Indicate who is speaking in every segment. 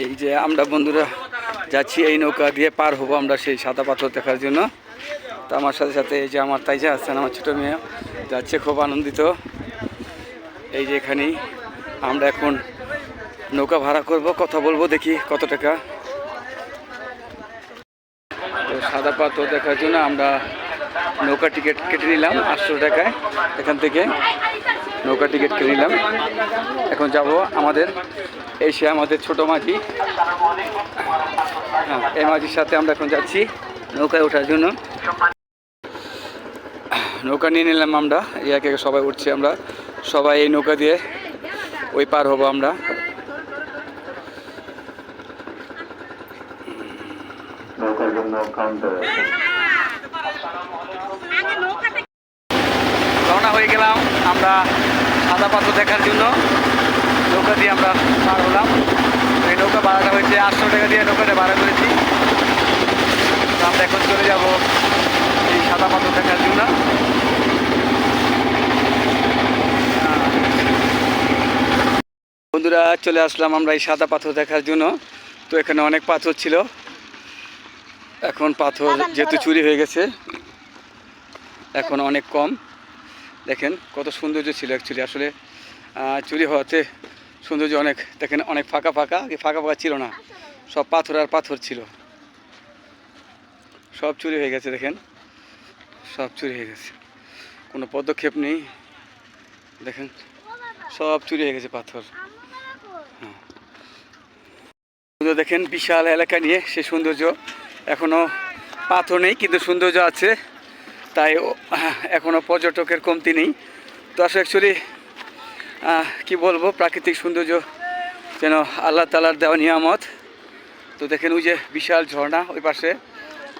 Speaker 1: এই যে আমরা বন্ধুরা যাচ্ছি, এই নৌকা দিয়ে পার হব আমরা সেই সাদা পাথর দেখার জন্য। তো আমার সাথে সাথে এই যে আমার তাই তাইজা আছেন, আমার ছোটো মেয়ে, যাচ্ছে খুব আনন্দিত। এই যে এখানেই আমরা এখন নৌকা ভাড়া করব, কথা বলব দেখি কত টাকা। তো সাদা পাথর দেখার জন্য আমরা নৌকা টিকিট কেটে নিলাম, আটশো টাকায় এখান থেকে নৌকা টিকিট কিনে নিলাম। এখন যাব আমাদের এই সে আমাদের ছোট মাঝি হ্যাঁ এই মাঝির সাথে আমরা এখন যাচ্ছি নৌকায় ওঠার জন্য। নৌকা নিয়ে নিলাম আমরা, একে একে সবাই উঠছি আমরা। সবাই এই নৌকা দিয়ে ওই পার হব আমরা।
Speaker 2: নৌকার জন্য কাউন্টার আছে
Speaker 1: রওনা হয়ে গেলাম আমরা সাদা পাথর দেখার জন্য নৌকা দিয়ে আমরা পার হলাম। এই নৌকা ভাড়াটা হয়েছে আটশো টাকা দিয়ে নৌকাটা ভাড়া করেছি আমরা এখন চলে যাব এই সাদা পাথর দেখার জন্য। বন্ধুরা চলে আসলাম আমরা এই সাদা পাথর দেখার জন্য। তো এখানে অনেক পাথর ছিল। এখন পাথর যেহেতু চুরি হয়ে গেছে এখন অনেক কম। দেখেন, কত সৌন্দর্য ছিল অ্যাকচুয়ালি আসলে চুরি হওয়াতে সৌন্দর্য অনেক, দেখেন, অনেক ফাঁকা ফাঁকা ফাঁকা ফাঁকা ছিল না। সব পাথর আর পাথর ছিল। সব চুরি হয়ে গেছে, দেখেন। সব চুরি হয়ে গেছে। কোনো পদক্ষেপ নেই। দেখেন, সব চুরি হয়ে গেছে পাথর। হ্যাঁ। দেখেন, বিশাল এলাকা নিয়ে সে সৌন্দর্য। এখনও পাথর নেই, কিন্তু সৌন্দর্য আছে। তাই এখনও পর্যটকের কমতি নেই। তো আসলে অ্যাকচুয়ালি কি বলব, প্রাকৃতিক সৌন্দর্য যেন আল্লাহ তালার দেওয়া নিয়ামত। তো দেখেন ওই যে বিশাল ঝর্ণা ওই পাশে,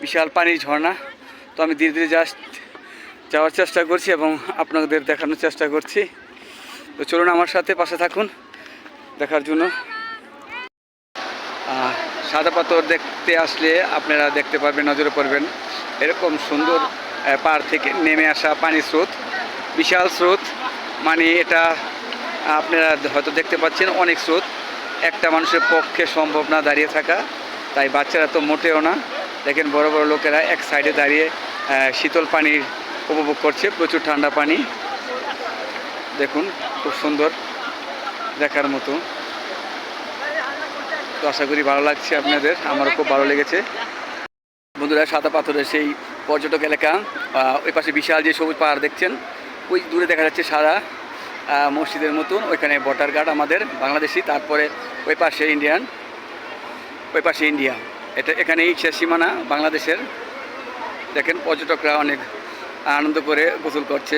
Speaker 1: বিশাল পানির ঝর্ণা। তো আমি ধীরে ধীরে জাস্ট যাওয়ার চেষ্টা করছি এবং আপনাদের দেখানোর চেষ্টা করছি। তো চলুন আমার সাথে পাশে থাকুন দেখার জন্য। সাদা পাথর দেখতে আসলে আপনারা দেখতে পারবেন, নজরে পড়বেন। এরকম সুন্দর পাড় থেকে নেমে আসা পানির স্রোত, বিশাল স্রোত মানে এটা আপনারা হয়তো দেখতে পাচ্ছেন অনেক স্রোত। একটা মানুষের পক্ষে সম্ভব না দাঁড়িয়ে থাকা, তাই বাচ্চারা তো মোটেও না। দেখেন বড় বড় লোকেরা এক সাইডে দাঁড়িয়ে শীতল পানির উপভোগ করছে, প্রচুর ঠান্ডা পানি। দেখুন, খুব সুন্দর দেখার মতো। তো আশা করি ভালো লাগছে আপনাদের, আমারও খুব ভালো লেগেছে। বন্ধুরা, সাদা পাথরের সেই পর্যটক এলাকা ওই পাশে বিশাল যে সবুজ পাহাড় দেখছেন, ওই দূরে দেখা যাচ্ছে সারা মসজিদের মতন, ওইখানে বটার গার্ড আমাদের বাংলাদেশি, তারপরে ওই পাশে ইন্ডিয়ান, ওই পাশে ইন্ডিয়া। এটা এখানেই শেষ সীমানা বাংলাদেশের। দেখেন, পর্যটকরা অনেক আনন্দ করে গোসল করছে।